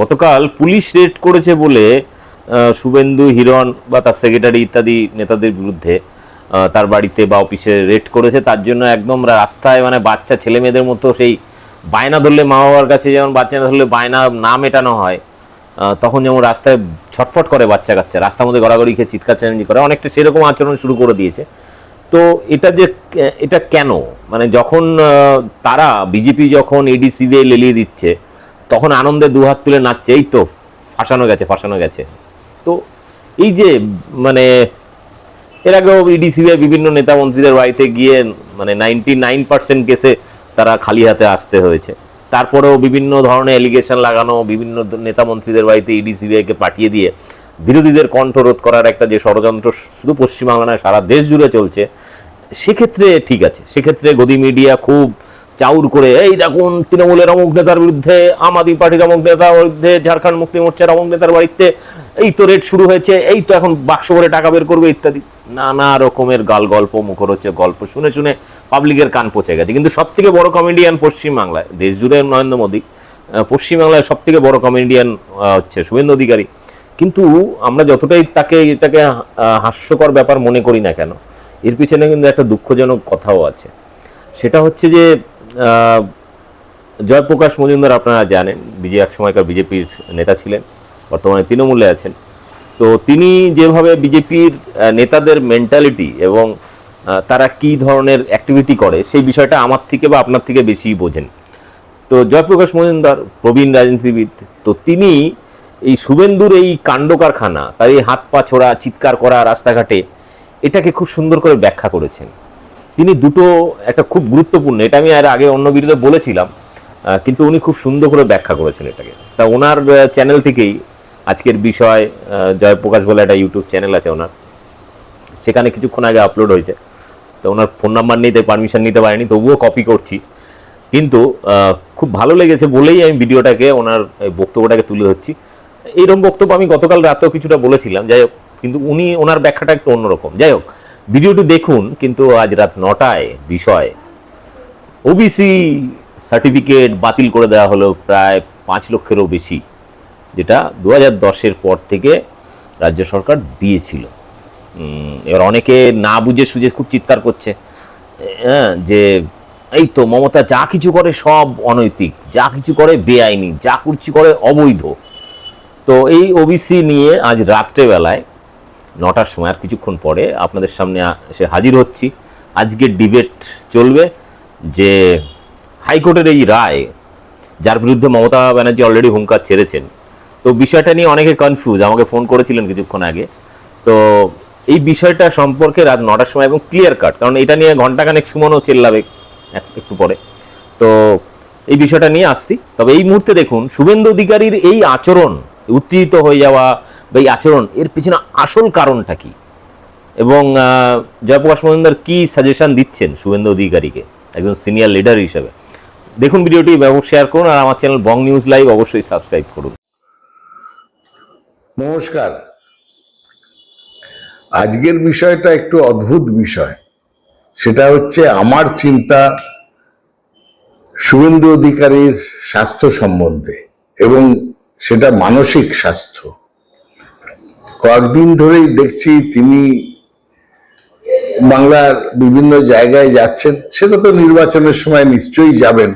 গতকাল police raid করেছে বলে শুভেন্দু হিরণ বা তার সেক্রেটারি ইত্যাদি নেতাদের বিরুদ্ধে তার বাড়িতে বা অফিসে রেড করেছে। তার জন্য একদম রাস্তায় মানে বাচ্চা, ছেলে মেয়েদের মতো সেই বায়না ধরলে মা বাবার কাছে যেমন বাচ্চা না ধরলে বায়না না মেটানো হয় তখন যেমন রাস্তায় ছটফট করে বাচ্চা কাচ্চা। রাস্তার মধ্যে গড়াগড়ি খেয়ে চিৎকার চ্যালেঞ্জ করে। অনেকটা সেরকম আচরণ শুরু করে দিয়েছে। তো এটা যে, এটা কেন? মানে যখন তারা, বিজেপি যখন এডিসিতে লেলিয়ে দিচ্ছে তখন আনন্দে দুহাত তুলে নাচছে, এই তো, ফাঁসানো গেছে ফাঁসানো গেছে। তো এই যে মানে এর আগেও ইডিসিবিআই বিভিন্ন নেতা মন্ত্রীদের বাড়িতে গিয়ে মানে নাইনটি নাইন পার্সেন্ট কেসে তারা খালি হাতে আসতে হয়েছে। তারপরেও বিভিন্ন ধরনের এলিগেশন লাগানো, বিভিন্ন নেতা মন্ত্রীদের বাড়িতে ইডিসিবিআইকে পাঠিয়ে দিয়ে বিরোধীদের কণ্ঠরোধ করার একটা যে ষড়যন্ত্র শুধু পশ্চিমবাংলা নয় সারা দেশ জুড়ে চলছে, সেক্ষেত্রে ঠিক আছে। সেক্ষেত্রে গদি মিডিয়া খুব চাউর করে, এই দেখুন, তৃণমূলের অমুক নেতার বিরুদ্ধে, আম আদমি পার্টির অমুক নেতার বিরুদ্ধে, ঝাড়খণ্ড মুক্তি মোর্চার অমুক নেতার বাড়িতে, এই তো রেট শুরু হয়েছে, এই তো এখন বাক্স করে টাকা বের করবে, ইত্যাদি। নানা রকমের গাল গল্প মুখর হচ্ছে গল্প শুনে শুনে পাবলিকের কান পচে গেছে। কিন্তু সব থেকে বড় কমেডিয়ান পশ্চিমবাংলায় দেশ জুড়ে নরেন্দ্র মোদী পশ্চিমবাংলায় সব থেকে বড় কমেডিয়ান হচ্ছে শুভেন্দু অধিকারী। কিন্তু আমরা যতটাই তাকে, এটাকে হাস্যকর ব্যাপার মনে করি না কেন, এর পিছনে কিন্তু একটা দুঃখজনক কথাও আছে। সেটা হচ্ছে যে জয়প্রকাশ মজুমদার আপনারা জানেন, বিজে এক সময়কার বিজেপির নেতা ছিলেন, বর্তমানে তৃণমূলে আছেন। তো তিনি যেভাবে বিজেপির নেতাদের মেন্টালিটি এবং তারা কি ধরনের অ্যাক্টিভিটি করে, সেই বিষয়টা আমার থেকে বা আপনার থেকে বেশি বোঝেন। তো জয়প্রকাশ মজুমদার, প্রবীণ রাজনীতিবিদ, তো তিনি এই শুভেন্দুর এই কাণ্ড কারখানা তার এই হাত পা ছোড়া, চিৎকার করা রাস্তাঘাটে, এটাকে খুব সুন্দর করে ব্যাখ্যা করেছেন। তিনি দুটো একটা খুব গুরুত্বপূর্ণ, এটা আমি আর আগে অন্য ভিডিওতে বলেছিলাম কিন্তু উনি খুব সুন্দর করে ব্যাখ্যা করেছেন এটাকে। তা ওনার চ্যানেল থেকেই আজকের বিষয় জয়প্রকাশ বলে একটা ইউটিউব চ্যানেল আছে ওনার, সেখানে কিছুক্ষণ আগে আপলোড হয়েছে। তো ওনার ফোন নাম্বার নিতে পারমিশন নিতে পারেনি, তবুও কপি করছি। কিন্তু খুব ভালো লেগেছে বলেই আমি ভিডিওটাকে, ওনার বক্তব্যটাকে তুলে ধরছি। এইরকম বক্তব্য আমি গতকাল রাতেও কিছুটা বলেছিলাম, যাই হোক, কিন্তু উনি, ওনার ব্যাখ্যাটা একটু অন্যরকম। যাই হোক ভিডিওটি দেখুন, কিন্তু আজ রাত নটায় বিষয় ওবিসি সার্টিফিকেট বাতিল করে দেওয়া হলো প্রায় পাঁচ লক্ষেরও বেশি, যেটা দু হাজার দশের পর থেকে রাজ্য সরকার দিয়েছিল। এবার অনেকে না বুঝে সুঝে খুব চিৎকার করছে হ্যাঁ যে এই তো মমতা যা কিছু করে সব অনৈতিক, যা কিছু করে বেআইনি, যা কিছু করে অবৈধ। তো এই ওবিসি নিয়ে আজ রাত্রেবেলায় নটার সময় আর কিছুক্ষণ পরে আপনাদের সামনে এসে হাজির হচ্ছি। আজকের ডিবেট চলবে যে হাইকোর্টের এই রায়, যার বিরুদ্ধে মমতা ব্যানার্জি অলরেডি হুঙ্কার ছেড়েছেন। তো বিষয়টা নিয়ে অনেকে কনফিউজ আমাকে ফোন করেছিলেন কিছুক্ষণ আগে। তো এই বিষয়টা সম্পর্কে রাত নটার সময় এবং ক্লিয়ার কাট কারণ এটা নিয়ে ঘন্টাখানেক সুমনও চেল্লাবে এক- একটু পরে। তো এই বিষয়টা নিয়ে আসছি। তবে এই মুহূর্তে দেখুন, শুভেন্দু অধিকারীর এই আচরণ, উত্তেজিত হয়ে যাওয়া বা এই আচরণ, এর পিছনে আসল কারণটা কি? এবং জয়প্রকাশ মজুমদার কি সাজেশন দিচ্ছেন শুভেন্দু অধিকারীকে? একজন সিনিয়র লিডার হিসেবে। দেখুন ভিডিওটি ব্যবহার শেয়ার করুন আর আমার চ্যানেল বং নিউজ লাইভ অবশ্যই সাবস্ক্রাইব করুন। নমস্কার। আজকের বিষয়টা একটু অদ্ভুত বিষয়। সেটা হচ্ছে আমার চিন্তা শুভেন্দু অধিকারীর স্বাস্থ্য সম্বন্ধে এবং সেটা মানসিক স্বাস্থ্য। কয়েকদিন ধরেই দেখছি তিনি বাংলার বিভিন্ন জায়গায় যাচ্ছেন। সেটা তো নির্বাচনের সময় নিশ্চয়ই যাবেন।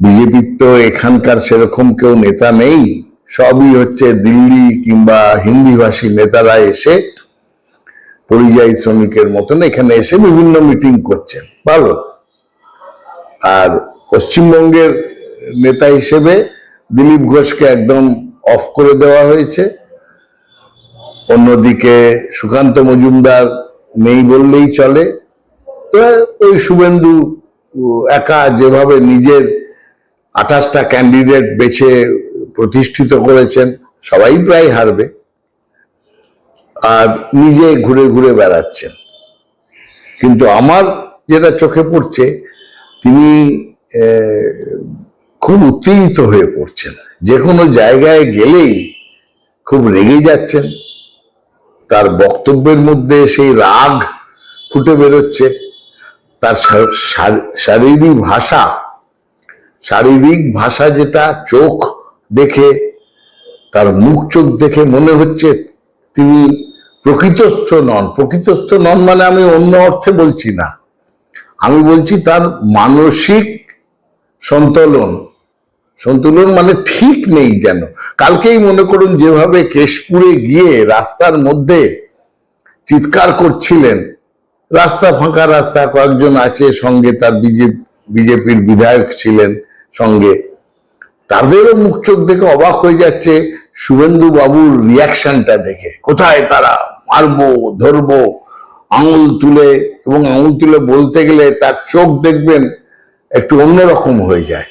বিজেপির তো এখানকার সেরকম কেউ নেতা নেই। সবই হচ্ছে দিল্লি কিংবা হিন্দিভাষী নেতারা এসে পরিযায়ী শ্রমিকের মতন এখানে এসে বিভিন্ন মিটিং করছেন। ভালো। আর পশ্চিমবঙ্গের নেতা হিসেবে দিলীপ ঘোষকে একদম অফ করে দেওয়া হয়েছে। অন্যদিকে সুকান্ত মজুমদার নেই বললেই চলে। তো ওই শুভেন্দু একা যেভাবে নিজের আঠাশটা ক্যান্ডিডেট বেছে প্রতিষ্ঠিত করেছেন, সবাই প্রায় হারবে। আর নিজে ঘুরে ঘুরে বেড়াচ্ছেন। কিন্তু আমার যেটা চোখে পড়ছে, তিনি খুব উত্তেজিত হয়ে পড়ছেন। যে কোনো জায়গায় গেলেই খুব রেগে যাচ্ছেন। তার বক্তব্যের মধ্যে সেই রাগ ফুটে বেরোচ্ছে। তার শারীরিক ভাষা শারীরিক ভাষা যেটা চোখ দেখে, তার মুখ চোখ দেখে মনে হচ্ছে তিনি প্রকৃতস্থ নন। প্রকৃতস্থ নন মানে আমি অন্য অর্থে বলছি না। আমি বলছি তার মানসিক সন্তলন। সন্তুলন মানে ঠিক নেই যেন। কালকেই মনে করুন যেভাবে কেশপুরে গিয়ে রাস্তার মধ্যে চিৎকার করছিলেন, রাস্তা ফাঁকা রাস্তা, কয়েকজন আছে সঙ্গে, তার বিজেপির বিধায়ক ছিলেন সঙ্গে। তাদেরও মুখ চোখ দেখে অবাক হয়ে যাচ্ছে শুভেন্দু বাবুর রিয়াকশনটা দেখে। কোথায় তারা? মারবো, ধরবো, আঙুল তুলে, এবং আঙুল তুলে বলতে গেলে তার চোখ দেখবেন একটু অন্যরকম হয়ে যায়।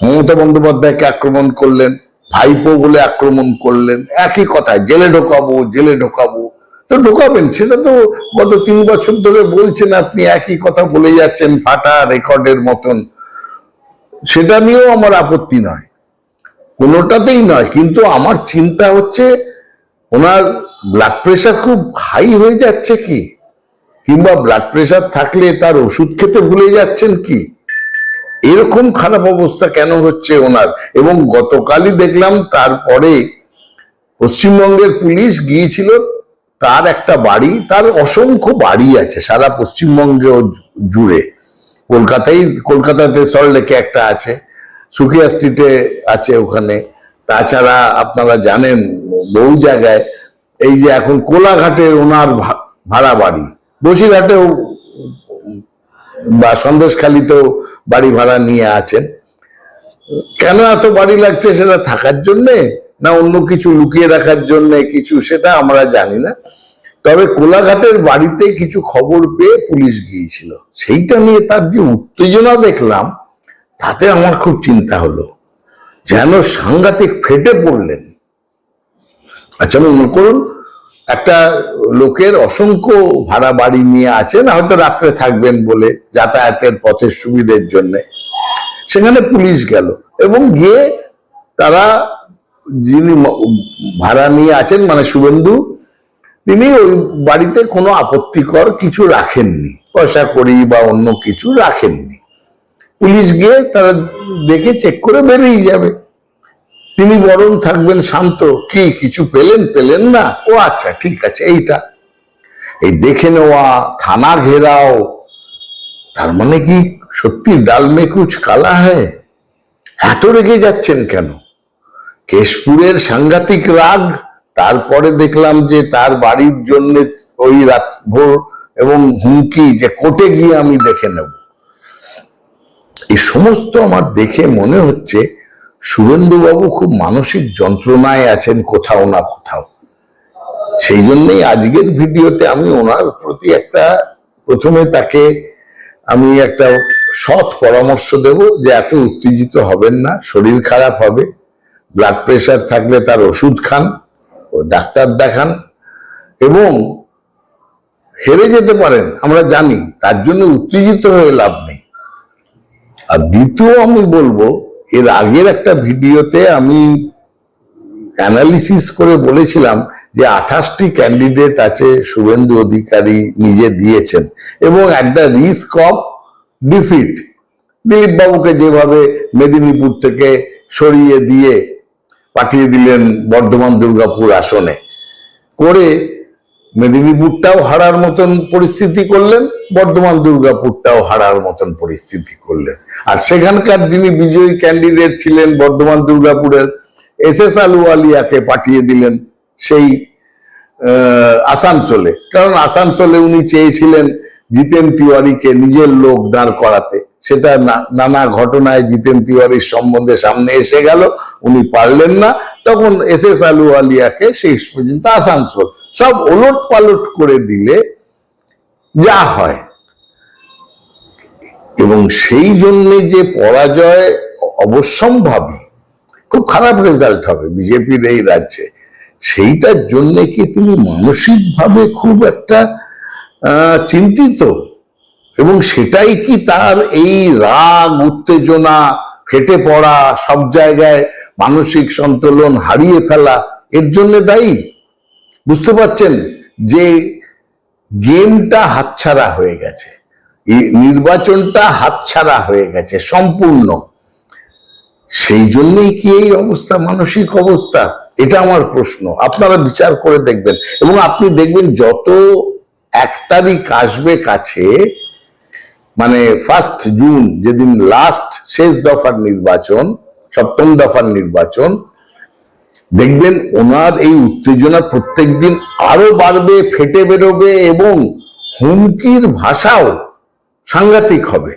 মমতা বন্দ্যোপাধ্যায়কে আক্রমণ করলেন, ভাইপো বলে আক্রমণ করলেন, একই কথা জেলে ঢোকাবো জেলে ঢোকাবো। তো ঢোকাবেন, সেটা তো গত তিন বছর ধরে বলছেন আপনি, একই কথা বলে যাচ্ছেন ফাটা রেকর্ডের মতন। সেটা নিয়েও আমার আপত্তি নয়। কোনোটাতেই নয়, কিন্তু আমার চিন্তা হচ্ছে, ওনার ব্লাড প্রেশার খুব হাই হয়ে যাচ্ছে কি? কিংবা ব্লাড প্রেশার থাকলে তার ওষুধ খেতে ভুলে যাচ্ছেন কি? এরকম খারাপ অবস্থা কেন হচ্ছে ওনার? এবং গতকালই দেখলাম তারপরে পশ্চিমবঙ্গের পুলিশ গিয়েছিল, তার একটা বাড়ি, তার অসংখ্য বাড়ি আছে সারা পশ্চিমবঙ্গে জুড়ে। কলকাতায় কলকাতাতে সল্টলেকে একটা আছে সুকিয়া স্ট্রিটে আছে ওখানে। তাছাড়া আপনারা জানেন, বহু জায়গায়, এই যে এখন কোলাঘাটের ওনার ভাড়া বাড়ি, বসিরহাটেও বা সন্দেশখালিতেও বাড়ি ভাড়া নিয়ে আছেন। কেন এত বাড়ি লাগছে সেটা থাকার জন্যে না অন্য কিছু লুকিয়ে রাখার জন্য কিছু সেটা আমরা জানি না। তবে কোলাঘাটের বাড়িতে কিছু খবর পেয়ে পুলিশ গিয়েছিল। সেইটা নিয়ে তার যে উত্তেজনা দেখলাম, তাতে আমার খুব চিন্তা হলো। যেন সাংঘাতিক ফেটে পড়লেন। আচ্ছা মনে করুন একটা লোকের অসংখ্য ভাড়া বাড়ি নিয়ে আছেন, হয়তো রাত্রে থাকবেন বলে যাতায়াতের পথের সুবিধের জন্য। সেখানে পুলিশ গেল এবং গিয়ে তারা যিনি ভাড়া নিয়ে আছেন মানে শুভেন্দু, তিনি ওই বাড়িতে কোনো আপত্তিকর কিছু রাখেননি। পয়সা করি বা অন্য কিছু রাখেননি। পুলিশ গিয়ে তারা দেখে চেক করে বেরিয়ে যাবে। তিনি বরং থাকবেন শান্ত। কি, কিছু পেলেন? পেলেন না। ও আচ্ছা ঠিক আছে, এইটা। এই দেখে নেওয়া, থানা ঘেরাও। তার মানে কি সত্যি ডাল কালা হ্যায়? এত রেগে যাচ্ছেন কেন? কেশপুরের সাংঘাতিক রাগ, তারপরে দেখলাম যে তার বাড়ির জন্য ওই রাত ভোর এবং হুমকি যে কোর্টে গিয়ে আমি দেখে নেব। এই সমস্ত আমার দেখে মনে হচ্ছে শুভেন্দুবাবু খুব মানসিক যন্ত্রণায় আছেন কোথাও না কোথাও। সেই জন্যই আজকের ভিডিওতে আমি ওনার প্রতি একটা, প্রথমে তাকে আমি একটা সৎ পরামর্শ দেব যে এত উত্তেজিত হবেন না, শরীর খারাপ হবে ব্লাড প্রেশার থাকলে তার ওষুধ খান, ও ডাক্তার দেখান, এবং হেরে যেতে পারেন, আমরা জানি, তার জন্য উত্তেজিত হয়ে লাভ নেই। আর দ্বিতীয় আমি বলব এর আগের একটা ভিডিওতে আমি অ্যানালিসিস করে বলেছিলাম যে আঠাশটি ক্যান্ডিডেট আছে শুভেন্দু অধিকারী নিজে দিয়েছেন এবং at the risk of defeat Dilip বাবুকে যেভাবে মেদিনীপুর থেকে সরিয়ে দিয়ে পাঠিয়ে দিলেন বর্ধমান দুর্গাপুর আসনে, করে মেদিনীপুরটাও হারার মতন পরিস্থিতি করলেন, বর্ধমান দুর্গাপুরটাও হারার মতন পরিস্থিতি করলেন। আর সেখানকার যিনি বিজয়ী ক্যান্ডিডেট ছিলেন বর্ধমান দুর্গাপুরের, এস এস আলুওয়ালিয়াকে পাঠিয়ে দিলেন সেই আসানসোলে। কারণ আসানসোলে উনি চেয়েছিলেন জিতেন তিওয়ারিকে নিজের লোক দাঁড় করাতে। সেটা নানা ঘটনায় জিতেন তিওয়ারির সম্বন্ধে সামনে এসে গেল, উনি পারলেন না। তখন এস এস আলুওয়ালিয়াকে শেষ পর্যন্ত আসানসোল সব ওলট পালট করে দিলে যা হয়। এবং সেই জন্যে যে পরাজয় অবশ্যম্ভাবী খুব খারাপ রেজাল্ট হবে বিজেপির এই রাজ্যে। সেইটার জন্য কি তিনি মানসিকভাবে খুব একটা চিন্তিত? এবং সেটাই কি তার এই রাগ, উত্তেজনা, ফেটে পড়া, সব জায়গায় মানসিক সন্তুলন হারিয়ে ফেলা, এর জন্য দায়ী? বুঝতে পারছেন যে গেমটা হাতছাড়া হয়ে গেছে। নির্বাচনটা হাতছাড়া হয়ে গেছে, সম্পূর্ণ। সেই জন্যই কি এই অবস্থা, মানসিক অবস্থা? এটা আমার প্রশ্ন। আপনারা বিচার করে দেখবেন। এবং আপনি দেখবেন যত এক তারিখ আসবে কাছে মানে ফার্স্ট জুন যেদিন লাস্ট শেষ দফার নির্বাচন, সপ্তম দফার নির্বাচন দেখবেন ওনার এই উত্তেজনা প্রত্যেকদিন আরও বাড়বে, ফেটে বেরোবে এবং হুমকির ভাষাও সাংঘাতিক হবে।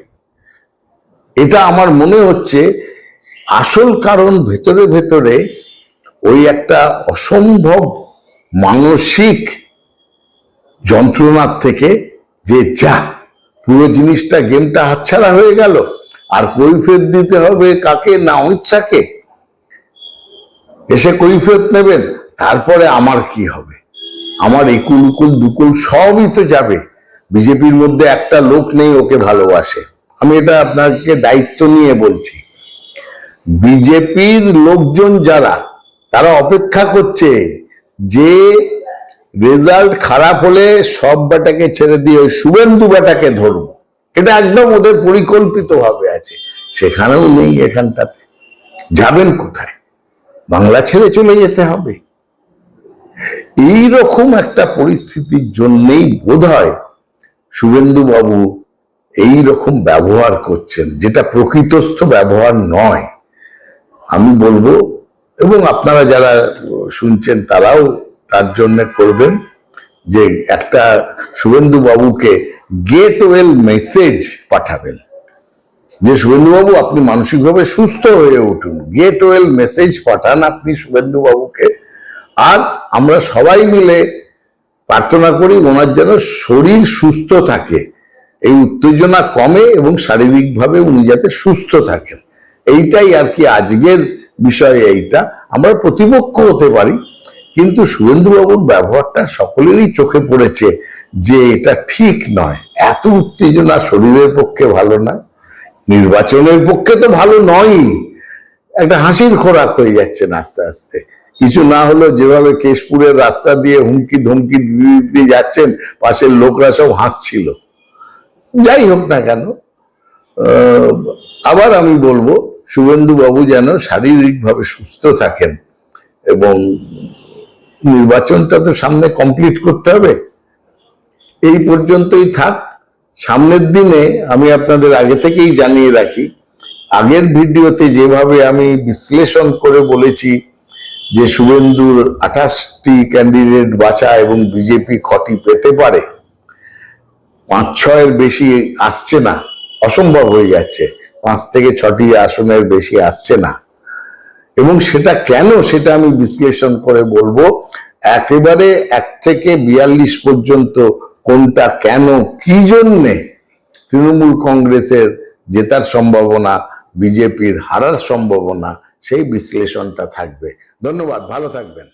এটা আমার মনে হচ্ছে আসল কারণ ভেতরে ভেতরে ওই একটা অসম্ভব মানসিক যন্ত্রণার থেকে যে যা, পুরো জিনিসটা গেমটা হাতছাড়া হয়ে গেল, আর কৈফিয়ত দিতে হবে কাকে, না অমিত শাহকে? এসে কৈফিয়ত নেবেন, তারপরে আমার কি হবে? আমার একুল, উকুল, দুকুল সবই তো যাবে। বিজেপির মধ্যে একটা লোক নেই ওকে ভালোবাসে। আমি এটা আপনাকে দায়িত্ব নিয়ে বলছি। বিজেপির লোকজন যারা, তারা অপেক্ষা করছে যে রেজাল্ট খারাপ হলে সব বেটাকে ছেড়ে দিয়ে ওই শুভেন্দু বেটাকে ধরবো। এটা একদম ওদের পরিকল্পিত ভাবে আছে। সেখানেও নেই এখানটাতে। যাবেন কোথায়? বাংলা ছেড়ে চলে যেতে হবে। এই রকম একটা পরিস্থিতির জন্যেই বোধ হয় শুভেন্দু বাবু এই রকম ব্যবহার করছেন, যেটা প্রকৃতস্থ ব্যবহার নয়। আমি বলব, এবং আপনারা যারা শুনছেন তারাও তার জন্য করবেন, যে একটা শুভেন্দু বাবুকে গেট ওয়েল মেসেজ পাঠাবেন। যে শুভেন্দুবাবু, আপনি মানসিকভাবে সুস্থ হয়ে উঠুন। গেট ওয়েল মেসেজ পাঠান আপনি শুভেন্দু বাবুকে আর আমরা সবাই মিলে প্রার্থনা করি ওনার যেন শরীর সুস্থ থাকে। এই উত্তেজনা কমে এবং শারীরিকভাবে উনি যাতে সুস্থ থাকেন। এইটাই আর কি আজকের বিষয় এইটা। আমরা প্রতিপক্ষ হতে পারি, কিন্তু শুভেন্দুবাবুর ব্যবহারটা সকলেরই চোখে পড়েছে যে এটা ঠিক নয়। এত উত্তেজনা শরীরের পক্ষে ভালো না নির্বাচনের পক্ষে তো ভালো নয়ই। একটা হাসির খোরাক হয়ে যাচ্ছে আস্তে আস্তে। কিছু না হলেও যেভাবে কেশপুরের রাস্তা দিয়ে হুমকি ধমকি দিয়ে যাচ্ছেন, পাশের লোকরা সব হাসছিল। যাই হোক না কেন আবার আমি বলব শুভেন্দু বাবু যেন শারীরিকভাবে সুস্থ থাকেন এবং নির্বাচনটা তো সামনে কমপ্লিট করতে হবে। এই পর্যন্তই থাক। সামনের দিনে আমি আপনাদের আগে থেকেই জানিয়ে রাখি, আগের ভিডিওতে যেভাবে আমি বিশ্লেষণ করে বলেছি যে শুভেন্দুর আঠাশটি ক্যান্ডিডেট বাঁচা এবং বিজেপি খটি পেতে পারে, পাঁচ ছয়ের বেশি আসছে না, অসম্ভব হয়ে যাচ্ছে, পাঁচ থেকে ছটি আসনের বেশি আসছে না। এবং সেটা কেন সেটা আমি বিশ্লেষণ করে বলব, একেবারে এক থেকে বিয়াল্লিশ পর্যন্ত কোনটা কেন, কি জন্যে তৃণমূল কংগ্রেসের জেতার সম্ভাবনা, বিজেপির হারার সম্ভাবনা, সেই বিশ্লেষণটা থাকবে। ধন্যবাদ, ভালো থাকবেন।